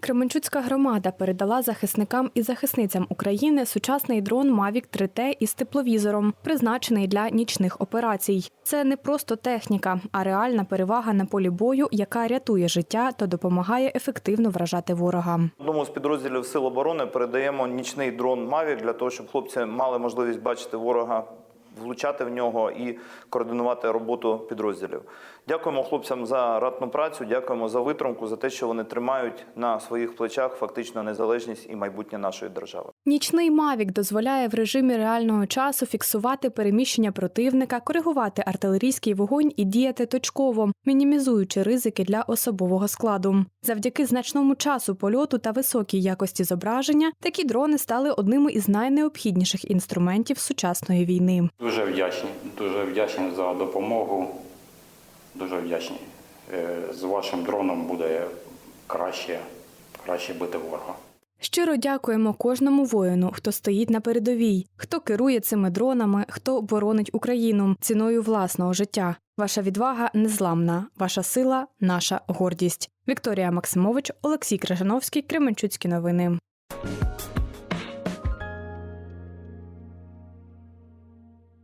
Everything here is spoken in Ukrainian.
Кременчуцька громада передала захисникам і захисницям України сучасний дрон Mavic 3T із тепловізором, призначений для нічних операцій. Це не просто техніка, а реальна перевага на полі бою, яка рятує життя та допомагає ефективно вражати ворога. Одному з підрозділів Сил оборони передаємо нічний дрон Mavic для того, щоб хлопці мали можливість бачити ворога, влучати в нього і координувати роботу підрозділів. Дякуємо хлопцям за ратну працю, дякуємо за витримку, за те, що вони тримають на своїх плечах фактично незалежність і майбутнє нашої держави. Нічний Mavic дозволяє в режимі реального часу фіксувати переміщення противника, коригувати артилерійський вогонь і діяти точково, мінімізуючи ризики для особового складу. Завдяки значному часу польоту та високій якості зображення такі дрони стали одними із найнеобхідніших інструментів сучасної війни. Дуже вдячні, дуже вдячні за допомогу. Дуже вдячні. Е, З вашим дроном буде краще, краще бити ворога. Щиро дякуємо кожному воїну, хто стоїть на передовій, хто керує цими дронами, хто боронить Україну ціною власного життя. Ваша відвага незламна, ваша сила наша гордість. Вікторія Максимович, Олексій Крижановський, Кременчуцькі новини.